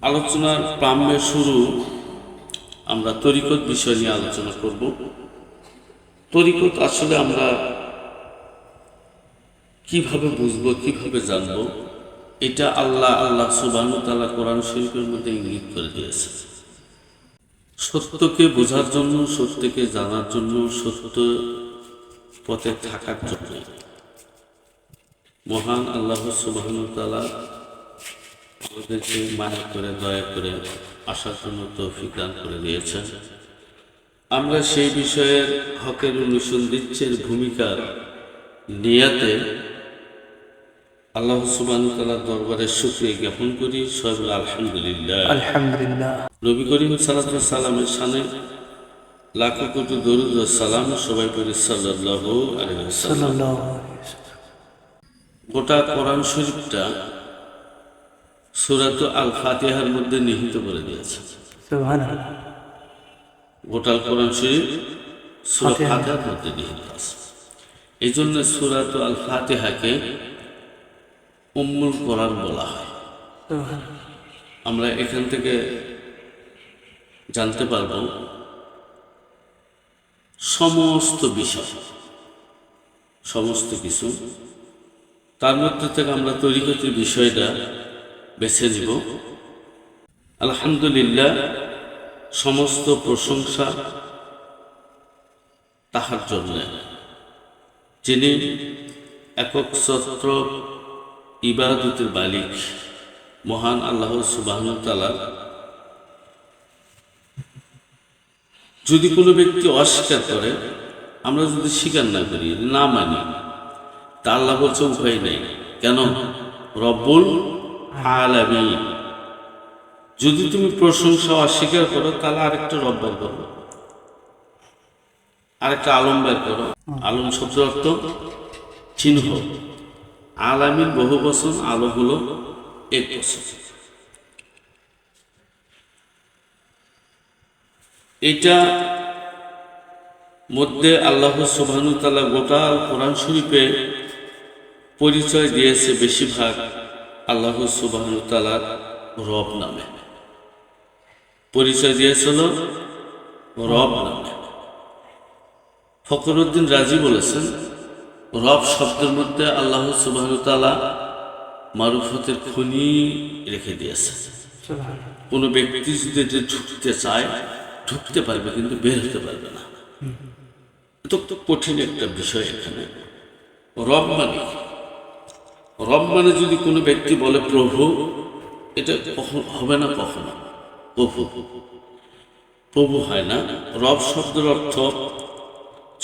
আলোচনার প্রাম্যের শুরু আমরা তরিকত বিষয় নিয়ে আলোচনা করব। তরিকত আসলে আমরা কীভাবে বুঝব, কীভাবে জানব, এটা আল্লাহ আল্লাহ সুবাহ তালা কোরআন শরীফের মধ্যে ইঙ্গিত করে দিয়েছে। সত্যকে বোঝার জন্য, সত্যকে জানার জন্য, সত্য পথে থাকার জন্য মহান আল্লাহ সুবাহ তালা আমাদেরকে মায়া করে দয়া করে আসার জন্য তৌফিক দান করে দিয়েছেন। আমরা সেই বিষয়ের হকের অনুসন্ধিচ্ছের ভূমিকার নিয়াতে আল্লাহ সুবান তালার দরবারে শুক্রিয়া জ্ঞাপন করি। সব আলহামদুলিল্লাহ। আলহামদুলিল্লাহ। নবী করিম সালাত সালামের সানে লাখো কোটি দরুদ ও সালাম সবাই করে সাল্লাহ। গোটা কোরআন শরীফটা সুরাত আল ফাতিহার মধ্যে নিহিত করে দিয়েছে। গোটাল গোটা কোরআন শরীফ সুরা ফাতিহার মধ্যে নিহিত আছে। এই জন্য সুরাত আল ফাতিহাকে উম্মুল কোরআন বলা হয়। আমরা এখান থেকে জানতে পারব সমস্ত বিষয় সমস্ত কিছু। তার মধ্যে থেকে আমরা তরিকতির বিষয়টা বেছে নিব। আলহামদুলিল্লাহ, সমস্ত প্রশংসা তাহার জন্য। যিনি একক ছত্র ইবাদতের বালিক মহান আল্লাহ সুবাহ তালা যদি কোনো ব্যক্তি অস্বীকার করে, আমরা যদি স্বীকার না করি, না মানি, তা আল্লাহ বলছে উপায় নেই। কেন? রব্বুল আলামী যদি তুমি প্রশংসা অস্বীকার করো, তাহলে আরেকটা রব বের করো। আরেকটা আলম বের করো। আলম শব্দ অর্থ চিহ্ন। আলামিন বহু বচন, আলো হলো এক বছর এটা মধ্যে আল্লাহ সুবহানু তাআলা গোটা কোরআন শরীফে পরিচয় দিয়েছে বেশিরভাগ। আল্লাহ সুবহানু তাআলার রব নামে। পরিচয় দিয়েছিল রব নামে। ফখরুদ্দিন রাজি বলেছেন রব শব্দের মধ্যে আল্লাহ সুবহানু তাআলা মারুফতের খনি রেখে দিয়েছে। কোনো ব্যক্তি যদি এতে ঢুকতে চায় ঢুকতে পারবে কিন্তু বের হতে পারবে না। তো কঠিন একটা বিষয় এখানে। রব মানে? রব মানে যদি কোনো ব্যক্তি বলে, প্রভু, এটা কখন, হবে না কখনো? প্রভু। প্রভু হয় না। রব শব্দের অর্থ,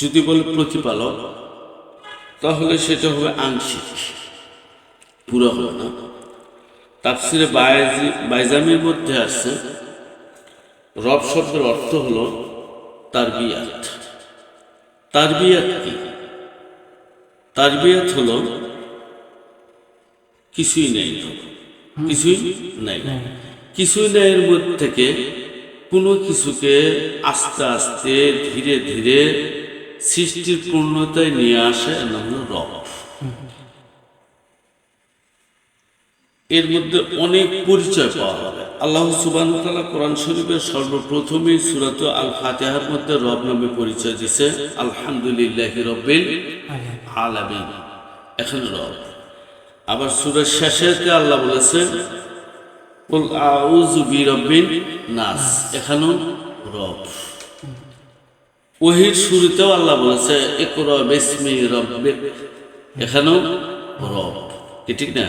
যদি বলে প্রতিপালক, তাহলে সেটা হবে আংশিক। পুরো হবে না। তাফসিরে বায়াজি বাইজামির মধ্যে আছে, রব শব্দের অর্থ হলো তারবিয়াত। তারবিয়াত কি? তারবিয়াত হলো কিছুই নেই কিছুই নেই। কিছুই নেই এর মধ্যে থেকে কোনো কিছুকে আস্তে আস্তে ধীরে ধীরে সৃষ্টির পূর্ণতায় নিয়ে আসে এর নাম হলো রব। এর মধ্যে অনেক পরিচয় পাওয়া যাবে। আল্লাহ সুবান কোরআন শরীফের সর্বপ্রথমেই সুরাত আল ফাতেহার মধ্যে রব নামে পরিচয় দিছে আলহামদুলিল্লাহ রব্বিল আলামিন। এখন রব। আবার সুরের শেষেতে আল্লাহ বলেছে কুল আউযু বিরব্বিন নাস। এখানেও রব। ওহির শুরুতেও আল্লাহ বলেছে ইকরা বিসমি রব্বিক। এখানেও রব। কি ঠিক না?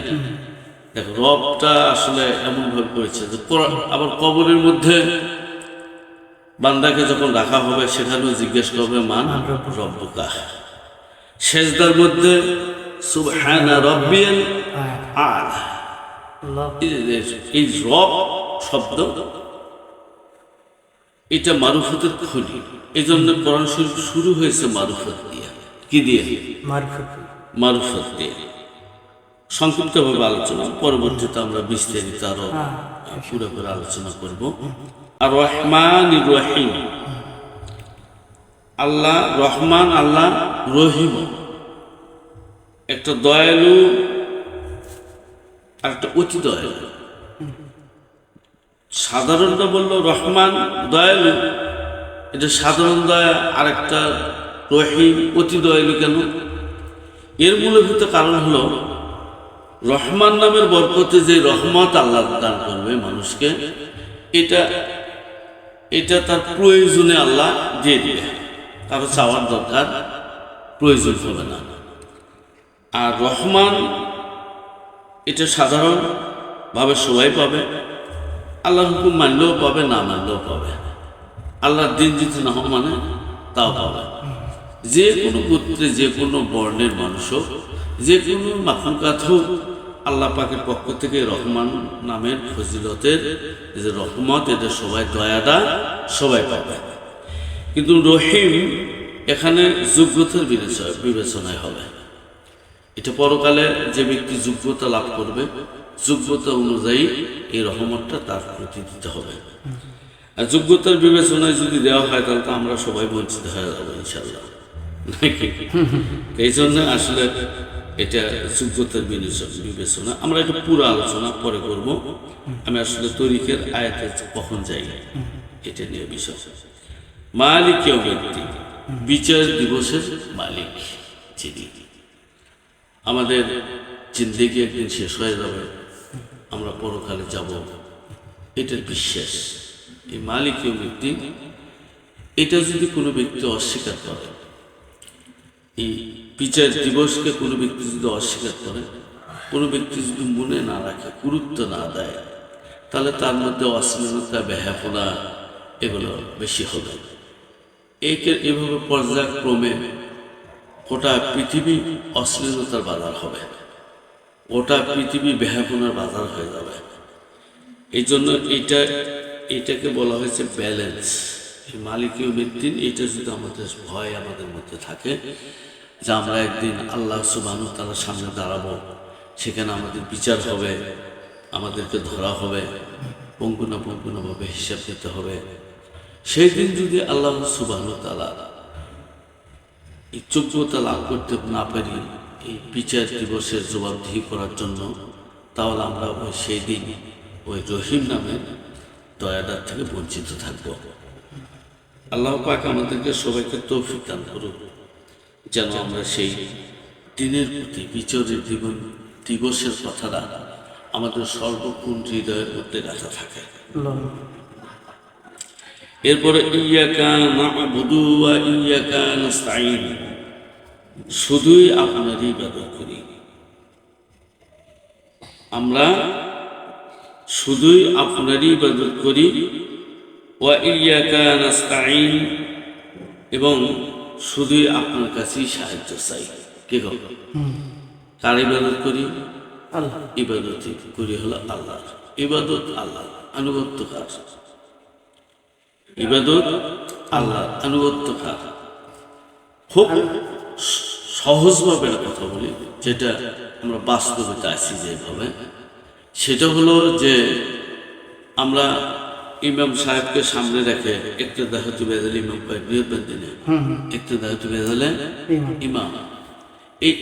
দেখো রবটা আসলে এমন ভাবে করেছে যে আবার কবরের মধ্যে বান্দাকে যখন রাখা হবে সেখানেও জিজ্ঞেস করবে মান রব্বুকা? সেজদার মধ্যে সুবহানা রব্বিয়াল আলা। এই রব শব্দ এটা মারুফতের খনি। এই জন্য কোরআন শরীফ শুরু হয়েছে মারুফত দিয়ে। কি দিয়ে? মারুফত দিয়ে। সংক্ষিপ্তভাবে আলোচনা পরবর্তীতে আমরা বিস্তারিত আরও পুরো করে আলোচনা করব। আর রহমান রহিম আল্লাহ রহমান আল্লাহ রহিম। একটা দয়ালু আর একটা অতি দয়ালু। সাধারণটা বলল রহমান দয়ালু, এটা সাধারণ দয়া, আরেকটা রহিম, অতি দয়ালু কেন? এর মূলভূত কারণ হলো রহমান নামের বরকতে যে রহমত আল্লাহ দান করবে মানুষকে, এটা এটা তার প্রয়োজনে আল্লাহ দিয়ে দিবে। তার চাওয়ার দরকার প্রয়োজন হবে না। আর রহমান এটা সাধারণভাবে সবাই পাবে। আল্লাহর হুকুম মানলেও পাবে, না মানলেও পাবে। আল্লাহর দিন যদি না মানে তাও পাবে। যে কোনো গোত্রে, যে কোনো বর্ণের মানুষ হোক, যে কোনো মাখলুকাত হোক, আল্লাহ পাকের পক্ষ থেকে রহমান নামের ফজিলতের যে রহমত, এটা সবাই দয়াটা সবাই পাবে। কিন্তু রহিম এখানে যোগ্যতার বিবেচনা- বিবেচনায় হবে। এটা পরকালে যে ব্যক্তি যোগ্যতা লাভ করবে, যোগ্যতা অনুযায়ী এই রহমতটা তার প্রতি দিতে হবে। আর যোগ্যতার বিবেচনায় যদি দেওয়া হয়, তাহলে তো আমরা সবাই বঞ্চিত হয়ে যাব ইনশাল্লাহ এই জন্য আসলে এটা যোগ্যতার বিবেচনা- আমরা একটু পুরো আলোচনা পরে করব। আমি আসলে তরিকের আয়াতে কখন যাই, এটা নিয়ে বিষয়। মালিক কেউ ব্যক্তি, বিচার দিবসের মালিক যিনি। আমাদের জিন্দেগি একদিন শেষ হয়ে যাবে। আমরা পরকালে যাব। এটার বিশ্বাস। এই মালিকীয় ব্যক্তি, এটা যদি কোনো ব্যক্তি অস্বীকার করে, এই বিচার দিবসকে কোনো ব্যক্তি যদি অস্বীকার করে, কোনো ব্যক্তি যদি মনে না রাখে, গুরুত্ব না দেয়, তাহলে তার মধ্যে অশ্লীলতা ব্যাহাপনা এগুলো বেশি হবে। একে এভাবে পর্যায়ক্রমে গোটা পৃথিবী অশ্লীলতার বাজার হবে। গোটা পৃথিবী বেহাপনার বাজার হয়ে যাবে। এই জন্য এটা এটাকে বলা হয়েছে ব্যালেন্স। এই মালিকীয় মৃত্যুন এটা যদি আমাদের ভয় আমাদের মধ্যে থাকে, যে আমরা একদিন আল্লাহ সুবানু তালার সামনে দাঁড়াবো, সেখানে আমাদের বিচার হবে, আমাদেরকে ধরা হবে পঙ্কুনা পঙ্কুনাভাবে হিসাব দিতে হবে। সেই দিন যদি আল্লাহ সুবানু তালা এই যোগ্যতা লাভ করতে না পারি এই বিচার দিবসের জবাবদিহি করার জন্য তাহলে আমরা ওই সেই দিন ওই রহিম নামের দয়াদার থেকে বঞ্চিত থাকব। আল্লাহ পাক আমাদেরকে সবাইকে তৌফিক দান করুক যেন আমরা সেই দিনের প্রতি বিচারের জীবন দিবসের কথাটা আমাদের সর্বক্ষণ হৃদয়ের মধ্যে গাঁথা থাকে। এরপরে ইয়াকা নাবুদু ওয়া ইয়াকা নাস্তাইন শুধুই আপনারই ইবাদত করি। আমরা শুধুই আপনারই ইবাদত করি। ওয়া ইয়াকা নাস্তাইন এবং শুধুই আপনার কাছেই সাহায্য চাই। কে গো? কার ইবাদত করি? আল্লাহ। ইবাদত করি হলো আল্লাহ ইবাদত আল্লাহ আনুগত্য কাজ ইবাদত আল্লাহ আনুগত্য কাজ খুব সহজভাবে একটা কথা বলি যেটা আমরা বাস্তবতা আছি যেভাবে। সেটা হলো যে আমরা ইমাম সাহেবকে সামনে রেখে একটা দেখাতে বেদালে ইমাম নিয়ত দিনে একটা দেখাতে বেদালে ইমাম। ইমাম। এই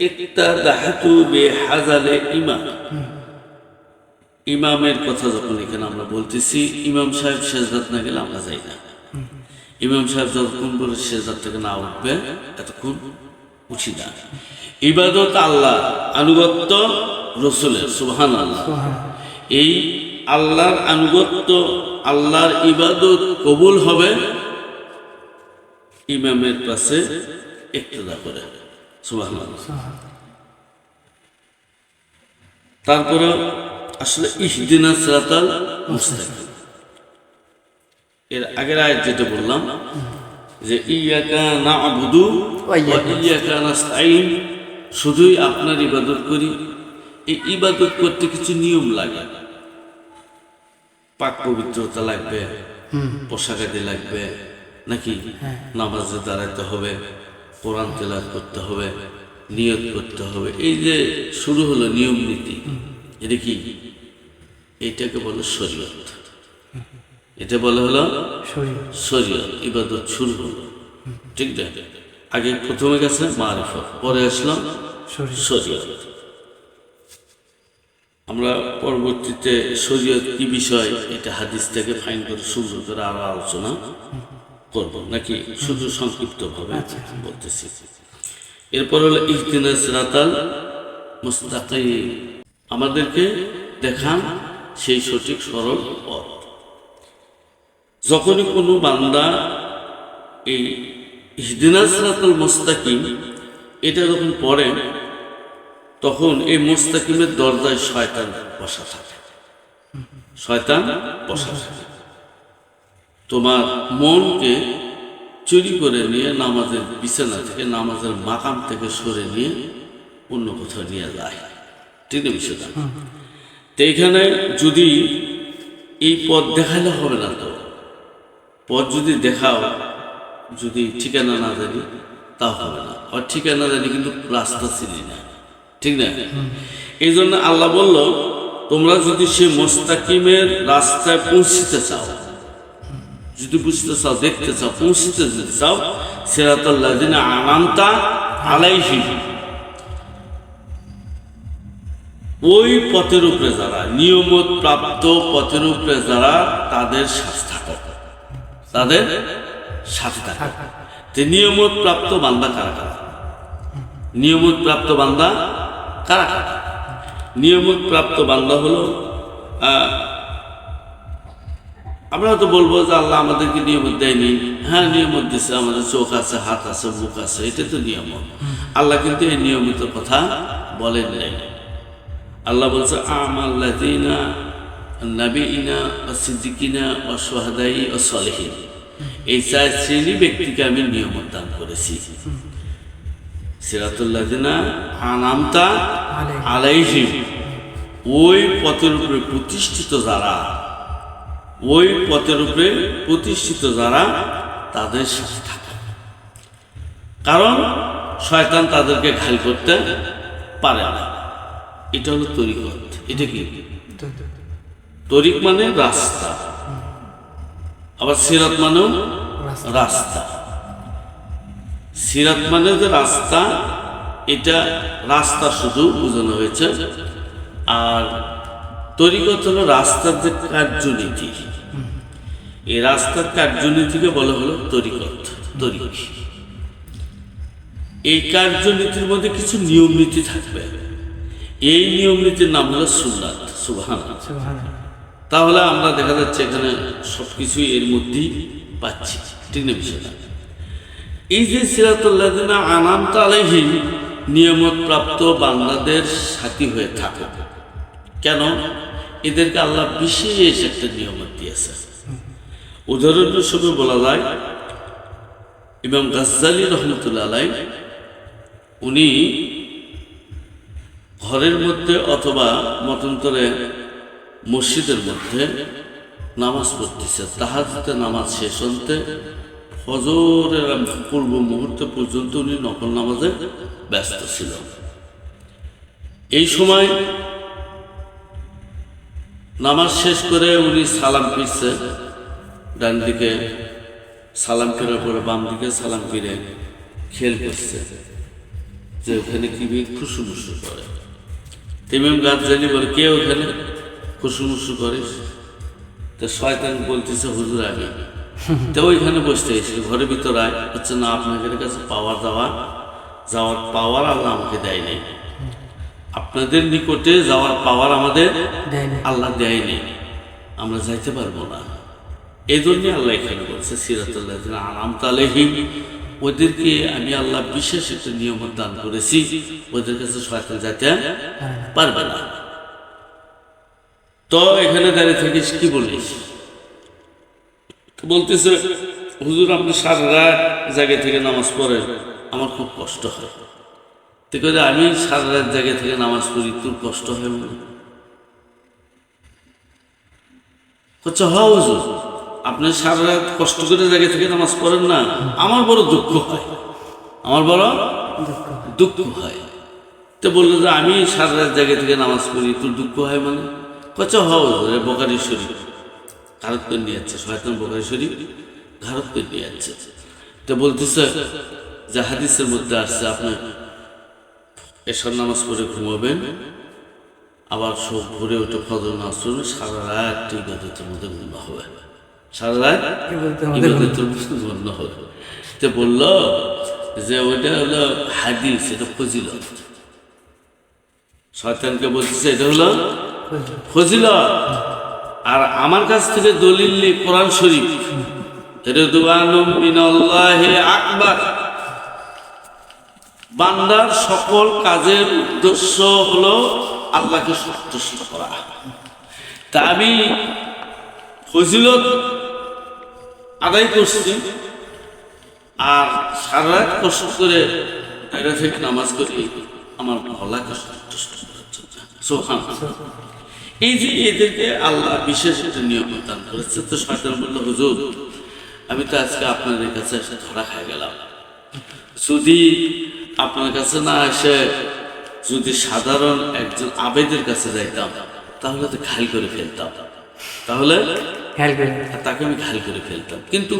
একটা দাহাতু বে হাজালে ইমাম। ইমামের কথা যখন এখানে আমরা বলতেছি ইমাম সাহেব শেষদাত না গেলে আমরা যাই না। ইমাম সাহেব যতক্ষণ বলে শেষদাত থেকে না উঠবে এতক্ষণ উঠি না। ইবাদত আল্লাহ আনুগত্য রসুলের সুবহান আল্লাহ এই আল্লাহর আনুগত্য আল্লাহর ইবাদত কবুল হবে ইমামের কাছে একটদা করে। সুবহান আল্লাহ তারপরে আসলে ইহদিনা সিরাতাল মুস্তাকিম। এর আগের আয়াত যেটা বললাম যে ইয়াকা না'বুদু ওয়া ইয়াকা নাস্তাইন শুধুই আপনার ইবাদত করি। এই ইবাদত করতে কিছু নিয়ম লাগে। পাক পবিত্রতা লাগবে পোশাকাদি লাগবে নাকি নামাজে দাঁড়াতে হবে কোরআন তেলার করতে হবে নিয়ত করতে হবে। এই যে শুরু হলো নিয়ম নীতি এটা কি? এইটাকে বলে শরীয়ত। এটা বলা হলো শরীয়ত ইবাদত শুরু হলো। ঠিক না আগে প্রথমে গেছে মারিফত পরে আসলাম শরীয়ত আমরা পরবর্তীতে শরীয়ত কি বিষয় এটা হাদিস থেকে ফাইন করে সুন্দর করে আরও আলোচনা করব। নাকি শুধু সংক্ষিপ্তভাবে বলতেছি? এরপর হলো ইহদিনা সিরাতাল মুস্তাকিম। আমাদেরকে দেখান সেই সঠিক সরল পথ। যখনই কোনো বান্দা এই ইহদিনা সিরাতাল মুস্তাকিম এটা যখন পড়ে, তখন এই মুস্তাকিমের দরজায় শয়তান বসা থাকে। শয়তান বসা থাকে। তোমার মনকে চুরি করে নিয়ে নামাজের বিছানা থেকে, নামাজের মাকাম থেকে সরে নিয়ে অন্য কোথাও নিয়ে যায়। ঠিক না বিষয়টা তো এখানে যদি এই পথ দেখালে হবে না তো? পথ যদি দেখাও যদি ঠিকানা না জানি তাও হবে না। আর ঠিকানা জানি কিন্তু রাস্তা চিনি না। ঠিক না? এই জন্য আল্লাহ বলল তোমরা যদি সে মোস্তাকিমের রাস্তায় পৌঁছতে চাও যদি বুঝতে চাও দেখতে চাও পৌঁছতে যদি চাও সেরাতাল্লাহ দিন আনান্তা আলাইহি ওই পথের উপরে যারা নিয়মত প্রাপ্ত পথের উপরে যারা তাদের থাকো তাদের সাথে থাকো। যে নিয়মত প্রাপ্ত বান্দা কারা কারা? নিয়মত প্রাপ্ত বান্দা কারা কারা? নিয়মত প্রাপ্ত বান্দা হলো আমরা তো বলব যে আল্লাহ আমাদেরকে নিয়মত দেয়নি। হ্যাঁ নিয়মত দিচ্ছে আমাদের চোখ আছে, হাত আছে, মুখ আছে, এটা তো নিয়মত। আল্লাহ কিন্তু এই নিয়মিত কথা বলেন নাই। আল্লাহ বলছে আমাল্লাদিনা নাবিনা ও সিদ্দিকিনা ও ও এই চার শ্রেণি ব্যক্তিকে আমি নিয়মত দান করেছি আনামতা আলাইহিম। ওই পথের উপরে প্রতিষ্ঠিত যারা ওই পথের উপরে প্রতিষ্ঠিত যারা তাদের সাথে থাকে। কারণ শয়তান তাদেরকে ঘাল করতে পারে না। এটা হলো তরিকত। এটা কি? তরিক মানে রাস্তা। আবার সিরাত মানেও রাস্তা। সিরাত মানে যে রাস্তা এটা রাস্তা শুধু বোঝানো হয়েছে। আর তরিকত হলো রাস্তার যে কার্যনীতি। এই রাস্তার কার্যনীতিকে বলা হলো তরিকত তরিক। এই কার্যনীতির মধ্যে কিছু নিয়ম নীতি থাকবে। এই নিয়ম নীতির নাম হলো সুন্নাত সুবহান তাহলে আমরা দেখা যাচ্ছে এখানে সব কিছুই এর মধ্যেই পাচ্ছি, ঠিক না বিষয়টা? এই যে সিরাতুল্লাহ আনান্ত আলাইহিম, নিয়মত প্রাপ্ত বাংলাদের সাথী হয়ে থাকে। কেন? এদেরকে আল্লাহ বিশেষ একটা নিয়মত দিয়েছে। উদাহরণস্বরূপে বলা যায়, ইমাম গাজ্জালি রহমতুল্লাহ উনি ঘরের মধ্যে অথবা মতন্তরে মসজিদের মধ্যে নামাজ পড়তেছে। তাহাজতে নামাজ শেষ হতে ফজরের পূর্ব মুহূর্তে পর্যন্ত উনি নকল নামাজে ব্যস্ত ছিল। এই সময় নামাজ শেষ করে উনি সালাম ফিরছে। ডান দিকে সালাম ফেরার পরে বাম দিকে সালাম ফিরে খেল করছে যে ওখানে কি খুশুমুসু করে। তেমিম গাছ জানি বলে, কে ওখানে? খুশুমুসু করে। তো শয়তান বলতেছে হুজুর আমি তো ওইখানে বসতে এসে ঘরের ভিতরে আয়। হচ্ছে না আপনাদের কাছে পাওয়ার দেওয়া যাওয়ার পাওয়ার আল্লাহ আমাকে দেয় নাই। আপনাদের নিকটে যাওয়ার পাওয়ার আমাদের আল্লাহ দেয়নি আমরা যাইতে পারব না। এই জন্যই আল্লাহ এখানে বলছে সিরাতুল্লাহ আনাম তালেহিম ওদেরকে আমি আল্লাহ বিশেষ একটা নিয়ম দান করেছি। ওদের কাছে শয়তান যাইতে পারবে না। তো এখানে দাঁড়িয়ে থাকিস, কি বলিস? বলতেছে, হুজুর, আপনি সারা রাত জায়গা থেকে নামাজ পড়েন, আমার খুব কষ্ট হয়। তো আমি সারা রাত জায়গা থেকে নামাজ পড়ি, তোর কষ্ট হয় মনে হচ্ছে, হ হুজুর, আপনি সারা রাত কষ্ট করে জায়গা থেকে নামাজ পড়েন না, আমার বড় দুঃখ হয়। আমার বড় দুঃখ হয়। তো বলল যে, আমি সারা রাত জায়গা থেকে নামাজ পড়ি, তোর দুঃখ হয় মানে? কচ্ছ হ হুজুর বোকারি শরীফ ঘারত করে নিয়ে যাচ্ছে শয়তান বোকারি শরীফ ঘারত করে নিয়ে যাচ্ছে। তো বলতেছে যে হাদিসের মধ্যে আসছে আপনি এসব নামাজ পড়ে ঘুমাবেন আবার সব ভরে উঠে ফজর নামাজ পড়বে সারা রাত ইবাদতের মধ্যে গণ্য হবে। সারা রাত ইবাদতের মধ্যে গণ্য হবে। তো বলল যে ওইটা হলো হাদিস এটা ফজিলত। শয়তানকে বলতেছে এটা হলো ফজিলত। আর আমার কাছ থেকে দলিল নেই কোরআন শরীফ। আকবার। বান্দার সকল কাজের উদ্দেশ্য হলো আল্লাহকে সন্তুষ্ট করা। তা আমি ফজিলত আদায় করছি। আর সারা কষ্ট করে এটা থেকে নামাজ করি আমার আল্লাহকে সন্তুষ্ট করার জন্য। এই যে এদেরকে আল্লাহ বিশেষ একটা নিয়ম দান করেছে তো শয়তান বলল হুজুর আমি তো আজকে আপনাদের কাছে এসে ধরা খাই গেলাম। যদি আপনার কাছে না এসে যদি সাধারণ একজন আবেদের কাছে যাইতাম তাহলে তো খাল করে ফেলতাম। তাহলে তাকে আমি খাল করে ফেলতাম। কিন্তু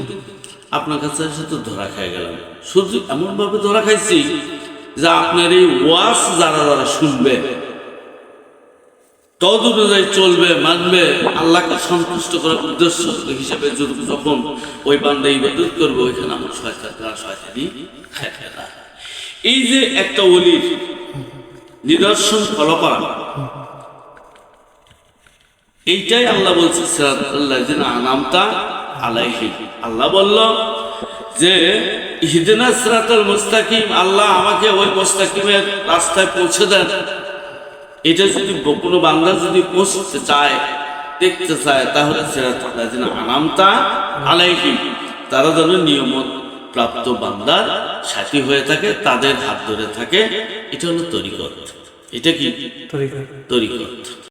আপনার কাছে এসে তো ধরা খাই গেলাম। শুধু এমনভাবে ধরা খাইছি যে আপনার এই ওয়াস যারা যারা শুনবে তদ অনুযায়ী চলবে, মানবে, আল্লাহকে সন্তুষ্ট করার উদ্দেশ্য হিসেবে যখন ওই বান্দা ইবাদত করবে, ওইখানে আমার শয়তান, তারা শয়তানি না। এই যে একটা অলির নিদর্শন ফলো করা, এইটাই আল্লাহ বলছে সিরাতুল্লাহ যিনি আনামতা আলাইহি আল্লাহ বলল যে হিদিনা সিরাতুল মুস্তাকিম, আল্লাহ আমাকে ওই মুস্তাকিমের রাস্তায় পৌঁছে দেন। এটা যদি কোনো বান্দা যদি পৌঁছতে চায় দেখতে চায় তাহলে সিরাতুল্লাহ যেন আনামতা আলাইহি তারা যেন নিয়মত প্রাপ্ত বান্দার সাথী হয়ে থাকে তাদের হাত ধরে থাকে এটা হলো তরিকত। এটা কি? তরিকা তরিকত।